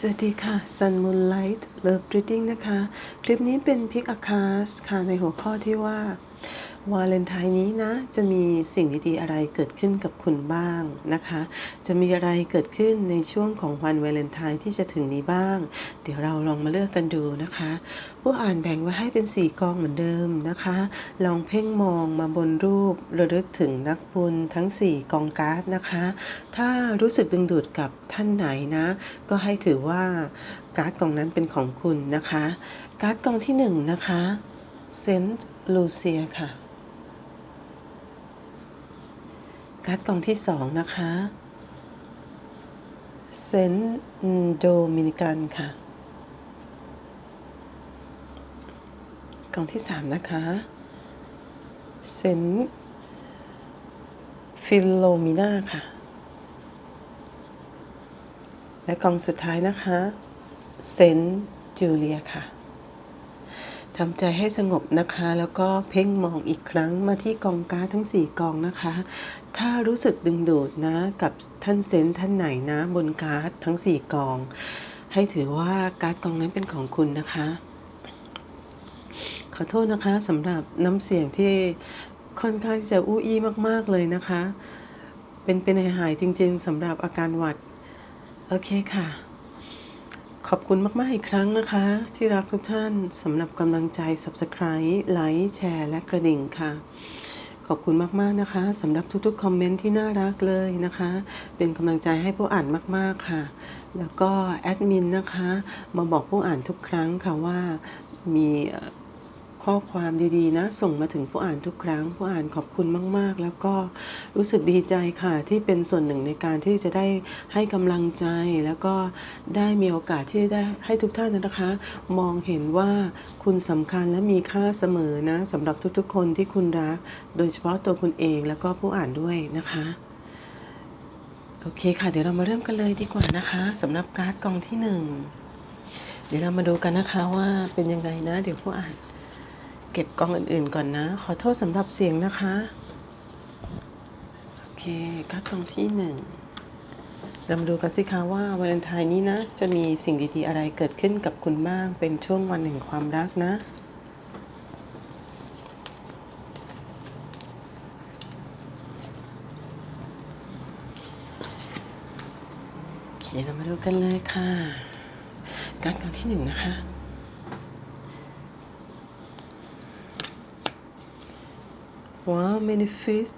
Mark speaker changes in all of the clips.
Speaker 1: สวัสดีค่ะ Sun Moonlight Love Reading นะคะ คลิปนี้เป็นพิกอาคาสค่ะในหัวข้อที่ว่า วาเลนไทน์นี้นะ จะมีสิ่งดีๆอะไรเกิดขึ้นกับคุณบ้างนะคะ จะมีอะไรเกิดขึ้นในช่วงของวันวาเลนไทน์ที่จะถึงนี้บ้าง เดี๋ยวเราลองมาเลือกกันดูนะคะผู้อ่านแบ่งไว้ให้เป็น4กองเหมือนเดิมนะคะ ลองเพ่งมองมาบนรูประลึกถึงนักบุญทั้ง 4 กองการ์ดนะคะ ถ้ารู้สึกดึงดูดกับท่านไหนนะ ก็ให้ถือว่าการ์ดกองนั้นเป็นของคุณนะคะ การ์ดกองที่1นะคะเซนต์ลูเซียค่ะ การ์ดกองที่2นะคะเซนโดมินิกันค่ะกล่องที่3นะคะเซนฟิโลมิน่าค่ะ และกล่องสุดท้ายนะคะเซนจูเลียค่ะ ทำใจให้สงบนะคะ แล้วก็เพ่งมองอีกครั้งมาที่กองการ์ดทั้ง 4 กองนะคะ ถ้ารู้สึกดึงดูดนะกับท่านเซนท่านไหนนะบนการ์ดทั้ง 4 กอง ให้ถือว่าการ์ดกองนั้นเป็นของคุณนะคะ ขอโทษนะคะสำหรับน้ำเสียงที่ค่อนข้างจะอู้อี้มากๆเลยนะคะ เป็นเป็นหายๆจริง ๆสำหรับอาการหวัด โอเคค่ะ ขอบคุณมาก ๆ อีกครั้งนะคะ ที่รักทุกท่านสำหรับกำลังใจ Subscribe ไลค์แชร์ และกระดิ่งค่ะ ขอบคุณมาก ๆ นะคะสำหรับทุก ๆ คอมเมนต์ที่น่ารักเลยนะคะ เป็นกำลังใจให้ผู้อ่านมาก ๆ ค่ะ แล้วก็แอดมินนะคะ มาบอกผู้อ่านทุกครั้งค่ะว่ามี ข้อความดีๆ นะ ส่งมาถึงผู้อ่านทุกครั้ง ผู้อ่านขอบคุณมาก ๆ แล้วก็รู้สึกดีใจค่ะ ที่เป็นส่วนหนึ่งในการที่จะได้ให้กำลังใจ แล้วก็ได้มีโอกาสที่ได้ให้ทุกท่านนะคะ มองเห็นว่าคุณสำคัญและมีค่าเสมอนะสำหรับทุกๆ คนที่คุณรัก โดยเฉพาะตัวคุณเองแล้วก็ผู้อ่านด้วยนะคะโอเคค่ะ เดี๋ยวเรามาเริ่มกันเลยดีกว่านะคะสำหรับการ์ดกองที่หนึ่งเดี๋ยวเรามาดูกันนะคะว่าเป็นยังไงนะ เดี๋ยวผู้อ่าน เก็บกองอื่นๆก่อนนะ ขอโทษสำหรับเสียงนะคะ โอเคการ์ดกองที่หนึ่งเรามาดูกันสิคะว่าวาเลนไทน์นี้นะ จะมีสิ่งดีๆอะไรเกิดขึ้นกับคุณบ้าง เป็นช่วงวันแห่งความรักนะโอเคเรามาดูกันเลยค่ะ การดกองที่หนึ่งนะคะ ว้า manifest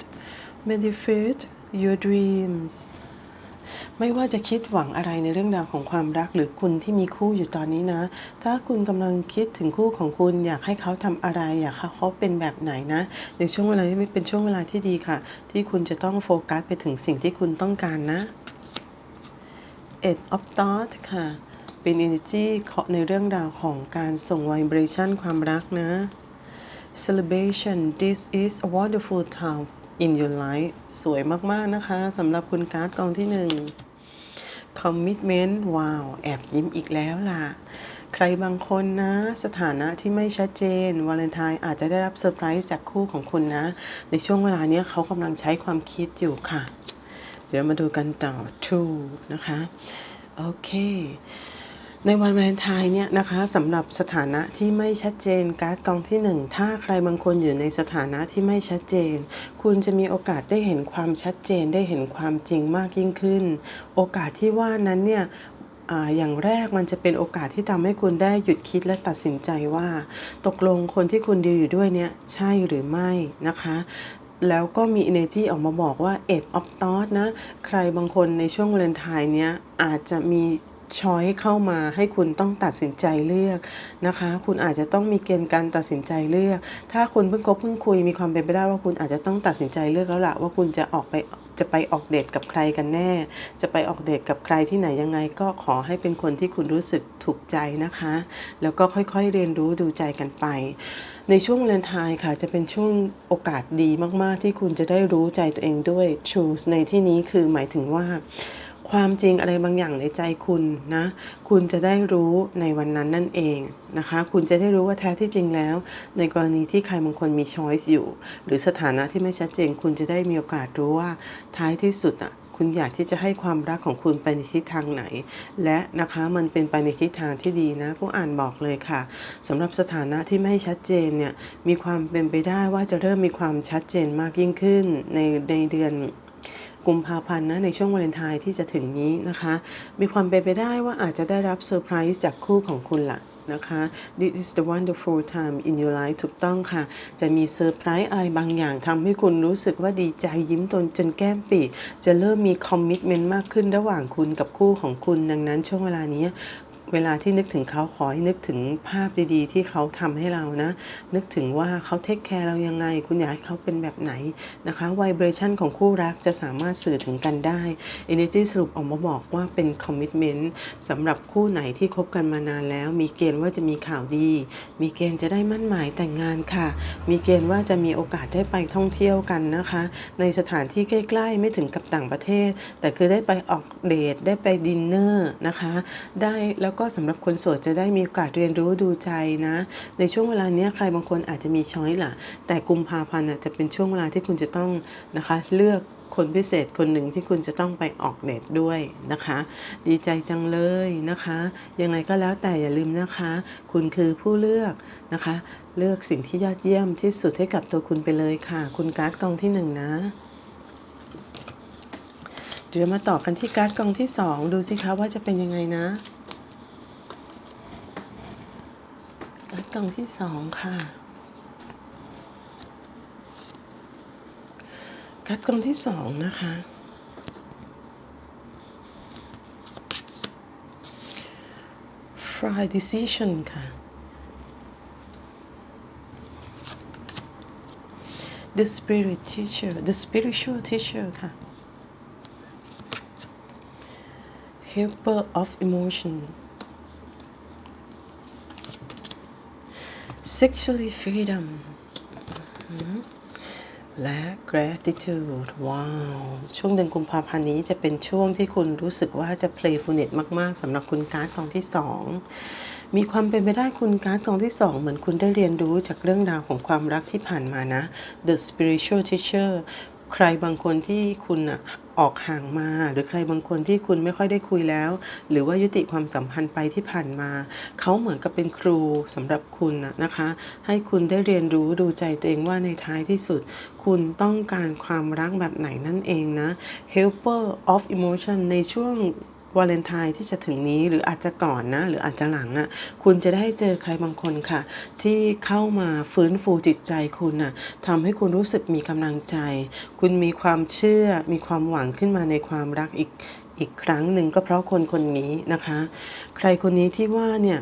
Speaker 1: manifest your dreams ไม่ว่าจะคิดหวังอะไรในเรื่องราวของความรักหรือคุณที่มีคู่อยู่ตอนนี้นะ ถ้าคุณกำลังคิดถึงคู่ของคุณอยากให้เขาทำอะไร อยากให้เขาเป็นแบบไหนนะ ในช่วงเวลาที่เป็นช่วงเวลาที่ดีค่ะ ที่คุณจะต้องโฟกัสไปถึงสิ่งที่คุณต้องการนะ Eight of Thought ค่ะ เป็น energy ในเรื่องราวของการส่ง vibration ความรักนะ celebration this is a wonderful time in your life สวยมาก ๆ นะคะสำหรับคุณการ์ดกองที่หนึ่ง commitment ว้าว แอบยิ้มอีกแล้วล่ะ ใครบางคนนะ สถานะที่ไม่ชัดเจน วาเลนไทน์อาจจะได้รับเซอร์ไพรส์จากคู่ของคุณนะ ในช่วงเวลานี้เขากำลังใช้ความคิดอยู่ค่ะ เดี๋ยวมาดูกันต่อ two นะคะ โอเค ในวันวาเลนไทน์เนี่ยนะคะสำหรับสถานะที่ไม่ชัดเจนการ์ดกองที่หนึ่งถ้าใครบางคนอยู่ในสถานะที่ไม่ชัดเจน คุณจะมีโอกาสได้เห็นความชัดเจนได้เห็นความจริงมากยิ่งขึ้น โอกาสที่ว่านั้นเนี่ยอย่างแรกมันจะเป็นโอกาสที่ทำให้คุณได้หยุดคิดและตัดสินใจว่า ตกลงคนที่คุณดีอยู่ด้วยเนี่ยใช่หรือไม่นะคะแล้วก็มี energy ออกมาบอกว่า eight of thought นะ ใครบางคนในช่วงวาเลนไทน์เนี้ยอาจจะมี ช้อยเข้ามาให้คุณต้องตัดสินใจเลือกนะคะ คุณอาจจะต้องมีเกณฑ์การตัดสินใจเลือก ถ้าคุณเพิ่งคบเพิ่งคุยมีความเป็นไปได้ว่าคุณอาจจะต้องตัดสินใจเลือกแล้วล่ะว่าคุณจะออกไปจะไปออกเดทกับใครกันแน่ จะไปออกเดทกับใครที่ไหนยังไง ก็ขอให้เป็นคนที่คุณรู้สึกถูกใจนะคะ แล้วก็ค่อยๆเรียนรู้ดูใจกันไป ในช่วงเลนทน์ค่ะ จะเป็นช่วงโอกาสดีมากๆ ที่คุณจะได้รู้ใจตัวเองด้วย truth ในที่นี้คือหมายถึงว่า ความจริงอะไรบางอย่างในใจคุณนะ คุณจะได้รู้ในวันนั้นนั่นเองนะคะ คุณจะได้รู้ว่าแท้ที่จริงแล้ว ในกรณีที่ใครบางคนมีช้อยส์อยู่ หรือสถานะที่ไม่ชัดเจน คุณจะได้มีโอกาสรู้ว่าท้ายที่สุดอะคุณอยากที่จะให้ความรักของคุณไปในทิศทางไหน และนะคะมันเป็นไปในทิศทางที่ดีนะผู้อ่านบอกเลยค่ะสำหรับสถานะที่ไม่ชัดเจนเนี่ยมีความเป็นไปได้ว่าจะเริ่มมีความชัดเจนมากยิ่งขึ้นในในเดือน กุมภาพันธ์นะในช่วงวาเลนไทน์ที่จะถึงนี้นะคะ มีความเป็นไปได้ว่าอาจจะได้รับเซอร์ไพรส์จากคู่ของคุณละนะคะ This is the wonderful time in your life ถูกต้องค่ะ จะมีเซอร์ไพรส์อะไรบางอย่างทำให้คุณรู้สึกว่าดีใจยิ้มตนจนแก้มปีจะเริ่มมีคอมมิชเมนต์มากขึ้นระหว่างคุณกับคู่ของคุณ ดังนั้นช่วงเวลานี้ เวลาที่นึกถึงเขาขอให้นึกถึงภาพดีๆ ที่เขาทำให้เรานะ นึกถึงว่าเขาเทคแคร์เรายังไง คุณอยากให้เขาเป็นแบบไหนนะคะไวเบรชันของคู่รักจะสามารถสื่อถึงกันได้ Energy สรุปออกมาบอกว่าเป็นคอมมิ t เมนต์สำหรับคู่ไหนที่คบกันมานานแล้ว มีเกณฑ์ว่าจะมีข่าวดี มีเกณฑ์จะได้มั่นหมายแต่งงานค่ะ มีเกณฑ์ว่าจะมีโอกาสได้ไปท่องเที่ยวกันนะคะ ในสถานที่ใกล้ ๆ ไม่ถึงกับต่างประเทศ แต่คือได้ไปออกเดทได้ไปดินเนอร์นะคะ ได้แล้วก็สำหรับคนโสดจะได้มีโอกาสเรียนรู้ดูใจนะ ในช่วงเวลาเนี้ยใครบางคนอาจจะมีช้อยล่ะ แต่กุมภาพันธ์จะเป็นช่วงเวลาที่คุณจะต้องนะคะ เลือกคนพิเศษคนหนึ่งที่คุณจะต้องไปออกเดทด้วยนะคะ ดีใจจังเลยนะคะยังไงก็แล้วแต่อย่าลืมนะคะ คุณคือผู้เลือกนะคะ เลือกสิ่งที่ยอดเยี่ยมที่สุดให้กับตัวคุณไปเลยค่ะ คุณการ์ดกองที่หนึ่งนะเดี๋ยวมาต่อกันที่การ์ดกองที่สองดูสิคะว่าจะเป็นยังไงนะ การ์ดกล่องที่สองค่ะการ์ดกล่องที่สองนะคะ Fry decision ค่ะ The spirit teacher the spiritual teacher ค่ะ helper of emotion sexually freedom และ gratitude ว้าว ช่วงเดือนกุมภาพันธ์นี้จะเป็นช่วงที่คุณรู้สึกว่าจะ playfulness มาก ๆสำหรับคุณการ์ดกองที่2มีความเป็นไปได้คุณการ์ดกองที่ 2 เหมือนคุณได้เรียนรู้จากเรื่องราวของความรักที่ผ่านมานะ the spiritual teacher ใครบางคนที่คุณอะออกห่างมา หรือใครบางคนที่คุณไม่ค่อยได้คุยแล้ว หรือว่ายุติความสัมพันธ์ไปที่ผ่านมา เขาเหมือนกับเป็นครูสำหรับคุณน่ะนะคะ ให้คุณได้เรียนรู้ดูใจตัวเองว่าในท้ายที่สุด คุณต้องการความรักแบบไหนนั่นเองนะ helper of emotion ในช่วง วาเลนไทน์ที่จะถึงนี้หรืออาจจะก่อนนะ หรืออาจจะหลังอะ่ะคุณจะได้เจอใครบางคนค่ะ ที่เข้ามาฟื้นฟูจิตใจคุณน่ะทำให้คุณรู้สึกมีกำลังใจ คุณมีความเชื่อมีความหวังขึ้นมาในความรักอีกอีกครั้งหนึ่งก็เพราะคนคนนี้นะคะ ใครคนนี้ที่ว่าเนี่ย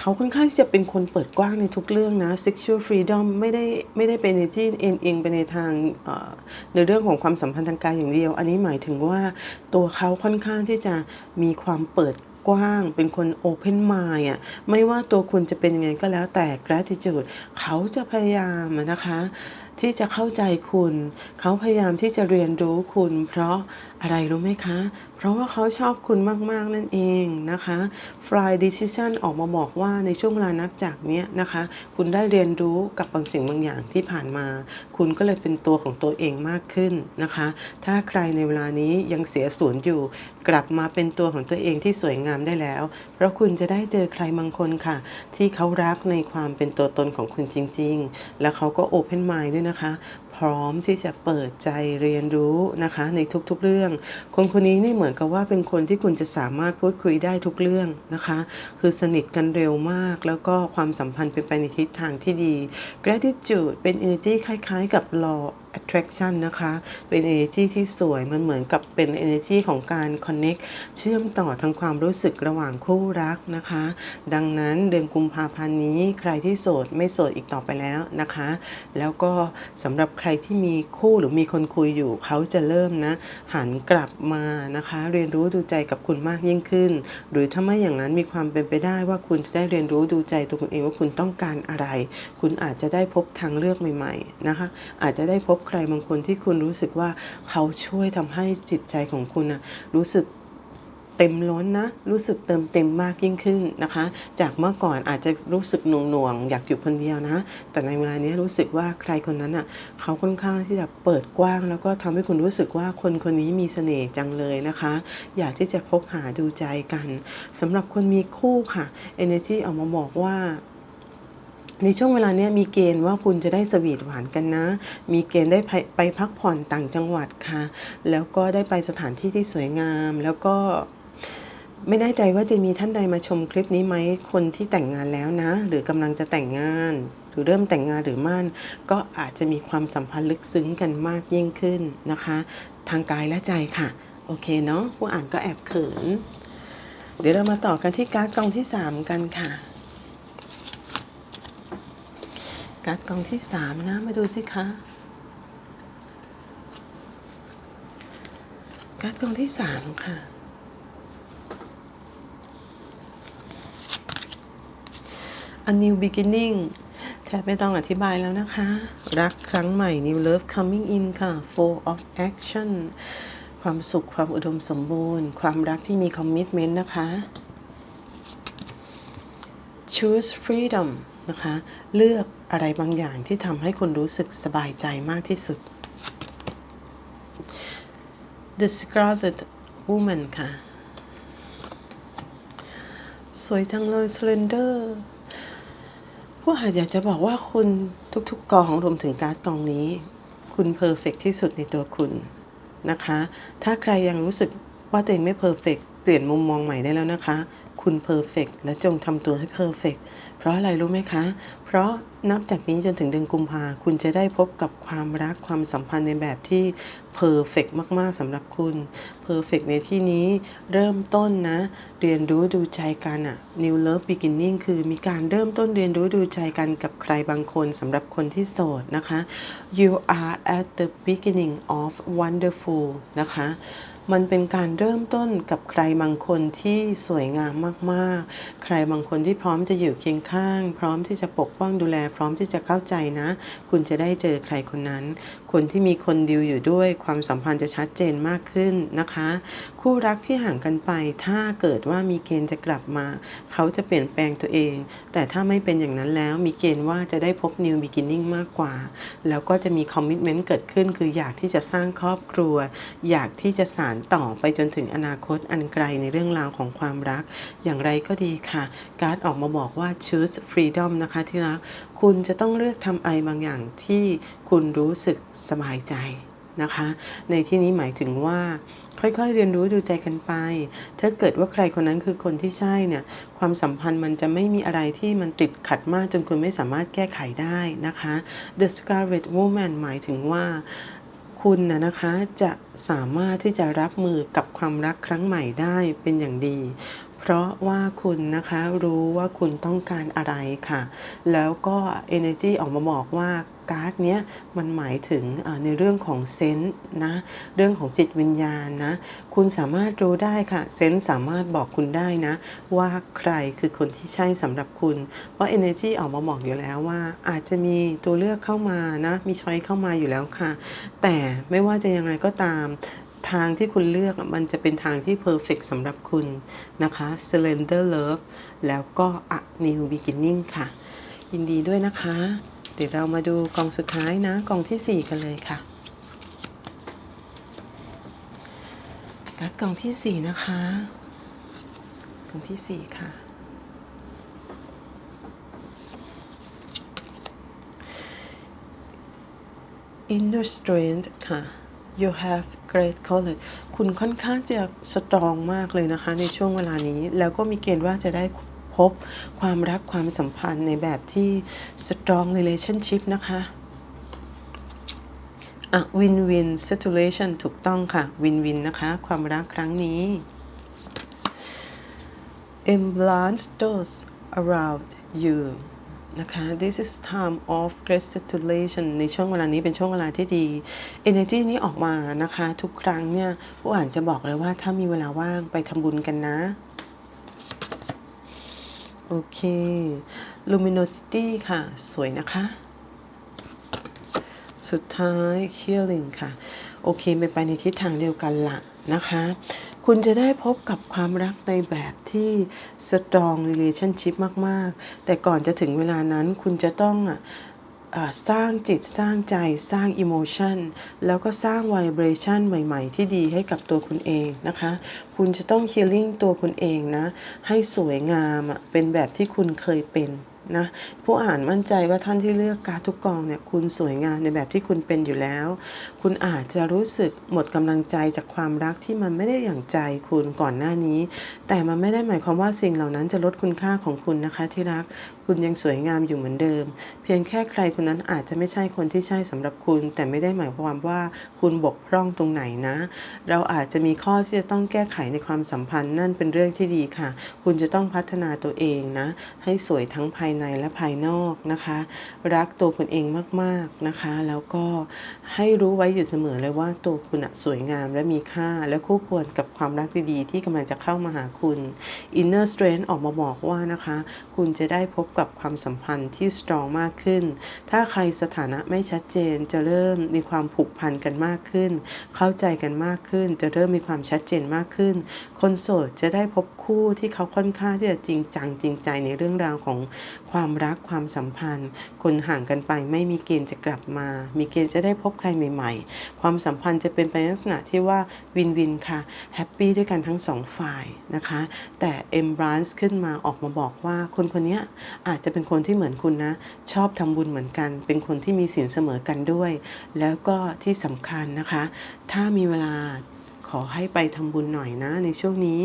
Speaker 1: เขาค่อนข้างที่จะเป็นคนเปิดกว้างในทุกเรื่องนะ sexual freedom ไม่ได้ไม่ได้เป็นในที่เอ็นเองไปในทางในเรื่องของความสัมพันธ์ทางกายอย่างเดียว อันนี้หมายถึงว่าตัวเขาค่อนข้างที่จะมีความเปิดกว้าง เป็นคน open mind อะไม่ว่าตัวคุณจะเป็นยังไงก็แล้วแต่ gratitude เขาจะพยายามนะคะที่จะเข้าใจคุณ เขาพยายามที่จะเรียนรู้คุณ เพราะอะไรรู้ไหมคะ เพราะว่าเขาชอบคุณมาก ๆ นั่นเองนะคะ Fly Decision ออกมาบอกว่าในช่วงเวลานับจากเนี้ยนะคะ คุณได้เรียนรู้กับบางสิ่งบางอย่างที่ผ่านมา คุณก็เลยเป็นตัวของตัวเองมากขึ้นนะคะ ถ้าใครในเวลานี้ยังเสียศูนย์อยู่ กลับมาเป็นตัวของตัวเองที่สวยงามได้แล้ว เพราะคุณจะได้เจอใครบางคนค่ะ ที่เขารักในความเป็นตัวตนของคุณจริง ๆ แล้วเขาก็ Open Mind ด้วยนะคะ พร้อมที่จะเปิดใจเรียนรู้นะคะในทุกๆเรื่อง คนคนนี้นี่เหมือนกับว่าเป็นคนที่คุณจะสามารถพูดคุยได้ทุกเรื่องนะคะ คือสนิทกันเร็วมาก แล้วก็ความสัมพันธ์เป็นไปในทิศทางที่ดี gratitude เป็น energy คล้ายๆ กับ law attraction นะคะ เป็น energy ที่สวย มันเหมือนกับเป็น energy ของการ connect เชื่อมต่อทางความรู้สึกระหว่างคู่รักนะคะ ดังนั้นเดือนกุมภาพันธ์นี้ใครที่โสดไม่โสดอีกต่อไปแล้วนะคะ แล้วก็สำหรับใครที่มีคู่หรือมีคนคุยอยู่เขาจะเริ่มนะ หันกลับมานะคะ เรียนรู้ดูใจกับคุณมากยิ่งขึ้น หรือถ้าไม่อย่างนั้นมีความเป็นไปได้ว่าคุณจะได้เรียนรู้ดูใจตัวคุณเองว่าคุณต้องการอะไร คุณอาจจะได้พบทางเลือกใหม่ ๆนะคะ อาจจะได้พบใครบางคนที่คุณรู้สึกว่าเขาช่วยทำให้จิตใจของคุณนะรู้สึกเต็มล้นนะรู้สึกเติมเต็มมากยิ่งขึ้นนะคะ จากเมื่อก่อนอาจจะรู้สึกหน่วงหน่วงๆอยากอยู่คนเดียวนะ แต่ในเวลานี้รู้สึกว่าใครคนนั้นอะเขาค่อนข้างที่จะเปิดกว้าง แล้วก็ทำให้คุณรู้สึกว่าคนคนนี้มีเสน่ห์จังเลยนะคะ อยากที่จะคบหาดูใจกันสำหรับคนมีคู่ค่ะ Energy ออกมาบอกว่า ในช่วงเวลาเนี้ยมีเกณฑ์ว่าคุณจะได้สวีทหวานกันนะ มีเกณฑ์ได้ไปไปพักผ่อนต่างจังหวัดค่ะ แล้วก็ได้ไปสถานที่ที่สวยงาม แล้วก็ไม่แน่ใจว่าจะมีท่านใดมาชมคลิปนี้ไหม คนที่แต่งงานแล้วนะ หรือกำลังจะแต่งงาน หรือเริ่มแต่งงานหรือมั่น ก็อาจจะมีความสัมพันธ์ลึกซึ้งกันมากยิ่งขึ้นนะคะ ทางกายและใจค่ะ โอเคเนาะผู้อ่านก็แอบเขิน เดี๋ยวเรามาต่อกันที่การ์ดกองที่ 3 กันค่ะ การ์ดกองที่3นะ มาดูสิคะการ์ดกองที่3ค่ะ A new beginning แทบไม่ต้องอธิบายแล้วนะคะ รักครั้งใหม่ new love coming in ค่ะ full of action ความสุขความอุดมสมบูรณ์ ความรักที่มี commitment นะคะ choose freedom นะคะ เลือกอะไรบางอย่างที่ทำให้คุณรู้สึกสบายใจมากที่สุด the scarlet woman ค่ะ สวยจังเลย slender ผู้อาอยากจะบอกว่าคุณทุกๆกองรวมถึงการ์ดกองนี้ คุณเพอร์เฟกที่สุดในตัวคุณนะคะ ถ้าใครยังรู้สึกว่าตัวเองไม่เพอร์เฟกเปลี่ยนมุมมองใหม่ได้แล้วนะคะ คุณเพอร์เฟกและจงทำตัวให้เพอร์เฟกเพราะอะไรรู้ไหมคะ เพราะนับจากนี้จนถึงเดือนกุมภาคุณจะได้พบกับความรักความสัมพันธ์ในแบบที่เพอร์เฟกมากๆสำหรับคุณเพอร์เฟกในที่นี้เริ่มต้นนะ เรียนรู้ดูใจกันอะ New Love Beginning คือมีการเริ่มต้นเรียนรู้ดูใจกันกับใครบางคนสำหรับคนที่โสดนะคะ You are at the beginning of wonderful นะคะ มันเป็นการเริ่มต้นกับใครบางคนที่สวยงามมากๆ ใครบางคนที่พร้อมจะอยู่เคียงข้าง พร้อมที่จะปกป้องดูแล พร้อมที่จะเข้าใจนะ คุณจะได้เจอใครคนนั้นคนที่มีคนดิวอยู่ด้วยความสัมพันธ์จะชัดเจนมากขึ้นนะคะ คู่รักที่ห่างกันไป ถ้าเกิดว่ามีเกณฑ์จะกลับมา เขาจะเปลี่ยนแปลงตัวเอง แต่ถ้าไม่เป็นอย่างนั้นแล้วมีเกณฑ์ว่าจะได้พบ new beginning มากกว่า แล้วก็จะมี commitment เกิดขึ้น คืออยากที่จะสร้างครอบครัว อยากที่จะสานต่อไปจนถึงอนาคตอันไกลในเรื่องราวของความรัก อย่างไรก็ดีค่ะ การ์ดออกมาบอกว่า choose freedom นะคะที่รัก คุณจะต้องเลือกทำอะไรบางอย่างที่คุณรู้สึกสบายใจนะคะ ในที่นี้หมายถึงว่า ค่อยๆ เรียนรู้ดูใจกันไป ถ้าเกิดว่าใครคนนั้นคือคนที่ใช่เนี่ย ความสัมพันธ์มันจะไม่มีอะไรที่มันติดขัดมากจนคุณไม่สามารถแก้ไขได้นะคะ The Scarlet Woman หมายถึงว่าคุณนะนะคะจะสามารถที่จะรับมือกับความรักครั้งใหม่ได้เป็นอย่างดี เพราะว่าคุณนะคะรู้ว่าคุณต้องการอะไรค่ะ แล้วก็ energy ออกมาบอกว่าการ์ดเนี้ยมันหมายถึงในเรื่องของเซนส์นะเรื่องของจิตวิญญาณนะคุณสามารถรู้ได้ค่ะเซนส์สามารถบอกคุณได้นะ ว่าใครคือคนที่ใช่สำหรับคุณ เพราะ energy ออกมาบอกอยู่แล้วว่า อาจจะมีตัวเลือกเข้ามานะมีช้อยเข้ามาอยู่แล้วค่ะ แต่ไม่ว่าจะยังไงก็ตาม ทางที่คุณเลือกมันจะเป็นทางที่เพอร์เฟกสำหรับคุณนะคะ Slender Love แล้วก็ A New Beginning ค่ะ ยินดีด้วยนะคะ เดี๋ยวเรามาดูกองสุดท้ายนะ กองที่ 4 กันเลยค่ะการ์ดกล่องที่ 4 นะคะกล่องที่ 4 ค่ะ inner strength ค่ะ you have great courage คุณค่อนข้างจะสตรองมากเลยนะคะ ในช่วงเวลานี้ แล้วก็มีเกณฑ์ว่าจะได้พบความรักความสัมพันธ์ในแบบที่ strong relationship นะคะอะ win win situation ถูกต้องค่ะ win win นะคะ ความรักครั้งนี้ embrace those around you นะคะ this is time of restitution ในช่วงเวลานี้เป็นช่วงเวลาที่ดี energy นี้ออกมานะคะ ทุกครั้งเนี่ยผู้อ่านจะบอกเลยว่าถ้ามีเวลาว่างไปทำบุญกันนะโอเค luminosity ค่ะ สวยนะคะ สุดท้าย healing ค่ะ โอเคไปไปในทิศทางเดียวกันละนะคะ คุณจะได้พบกับความรักในแบบที่ strong relationship มาก ๆ แต่ก่อนจะถึงเวลานั้นคุณจะต้องอะสร้างจิตสร้างใจสร้าง emotion แล้วก็สร้าง vibration ใหม่ ๆ ที่ดีให้กับตัวคุณเองนะคะ คุณจะต้อง healing ตัวคุณเองนะ ให้สวยงามอะเป็นแบบที่คุณเคยเป็น นะผู้อ่านมั่นใจว่าท่านที่เลือกการทุกกองเนี่ยคุณสวยงามในแบบที่คุณเป็นอยู่แล้ว คุณอาจจะรู้สึกหมดกำลังใจจากความรักที่มันไม่ได้อย่างใจคุณก่อนหน้านี้ แต่มันไม่ได้หมายความว่าสิ่งเหล่านั้นจะลดคุณค่าของคุณนะคะที่รักคุณยังสวยงามอยู่เหมือนเดิม เพียงแค่ใครคนนั้นอาจจะไม่ใช่คนที่ใช่สำหรับคุณ แต่ไม่ได้หมายความว่าคุณบกพร่องตรงไหนนะ เราอาจจะมีข้อที่จะต้องแก้ไขในความสัมพันธ์นั่นเป็นเรื่องที่ดีค่ะ คุณจะต้องพัฒนาตัวเองนะ ให้สวยทั้งภายในและภายนอกนะคะ รักตัวคุณเองมากๆนะคะ แล้วก็ให้รู้ไว้อยู่เสมอเลยว่าตัวคุณสวยงามและมีค่าและคู่ควรกับความรักดีๆที่กำลังจะเข้ามาหาคุณ Inner Strength ออกมาบอกว่านะคะ คุณจะได้พบกับความสัมพันธ์ที่ strong มากขึ้น ถ้าใครสถานะไม่ชัดเจนจะเริ่มมีความผูกพันกันมากขึ้น เข้าใจกันมากขึ้น จะเริ่มมีความชัดเจนมากขึ้น คนโสดจะได้พบคู่ที่เขาค่อนข้างที่จะจริงจังจริงใจในเรื่องราวของความรักความสัมพันธ์ คนห่างกันไปไม่มีเกณฑ์จะกลับมา มีเกณฑ์จะได้พบใครใหม่ ๆ ความสัมพันธ์จะเป็นไปในลักษณะที่ว่าวินวินค่ะแฮปปี้ด้วยกันทั้งสองฝ่ายนะคะ แต่เอ็มบรานซ์ขึ้นมาออกมาบอกว่าคนคนนี้อาจจะเป็นคนที่เหมือนคุณนะ ชอบทำบุญเหมือนกัน เป็นคนที่มีศีลเสมอกันด้วย แล้วก็ที่สำคัญนะคะ ถ้ามีเวลาขอให้ไปทำบุญหน่อยนะ ในช่วงนี้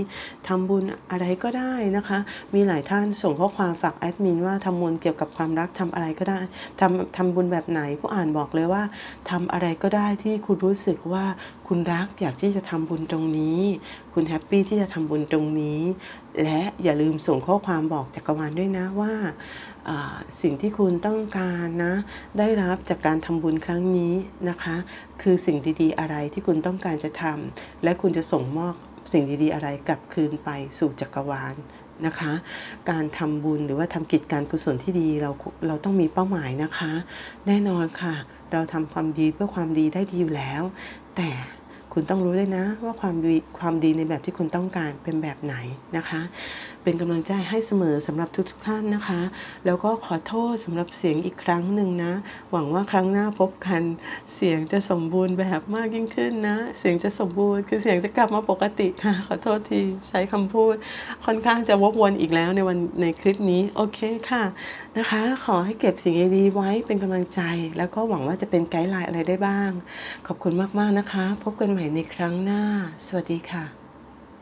Speaker 1: ทำบุญอะไรก็ได้นะคะ มีหลายท่านส่งข้อความฝากแอดมินว่าทำบุญเกี่ยวกับความรักทำอะไรก็ได้ทำทำบุญแบบไหนผู้อ่านบอกเลยว่าทำอะไรก็ได้ที่คุณรู้สึกว่าคุณรักอยากที่จะทำบุญตรงนี้ คุณแฮปปี้ที่จะทำบุญตรงนี้ และอย่าลืมส่งข้อความบอกจักรวาลด้วยนะว่าสิ่งที่คุณต้องการนะ ได้รับจากการทำบุญครั้งนี้นะคะ คือสิ่งดีๆ อะไรที่คุณต้องการจะทำและคุณจะส่งมอบสิ่งดีๆ อะไรกลับคืนไปสู่จักรวาลนะคะ การทำบุญหรือว่าทำกิจการกุศลที่ดีเราเราต้องมีเป้าหมายนะคะ แน่นอนค่ะ เราทำความดีเพื่อความดีได้ดีอยู่แล้ว แต่ คุณต้องรู้เลยนะ ว่าความดีความดีในแบบที่คุณต้องการเป็นแบบไหนนะคะ เป็นกำลังใจให้เสมอสำหรับทุกๆท่านนะคะ แล้วก็ขอโทษสำหรับเสียงอีกครั้งหนึ่งนะ หวังว่าครั้งหน้าพบกันเสียงจะสมบูรณ์แบบมากยิ่งขึ้นนะ เสียงจะสมบูรณ์คือเสียงจะกลับมาปกติค่ะ ขอโทษทีใช้คำพูด ค่อนข้างจะวกวนอีกแล้วในวันในคลิปนี้โอเคค่ะนะคะ ขอให้เก็บสิ่งดีๆไว้เป็นกำลังใจ แล้วก็หวังว่าจะเป็นไกด์ไลน์อะไรได้บ้าง ขอบคุณมากๆนะคะ พบกันใหม่ใหม่ในครั้งหน้า สวัสดีค่ะ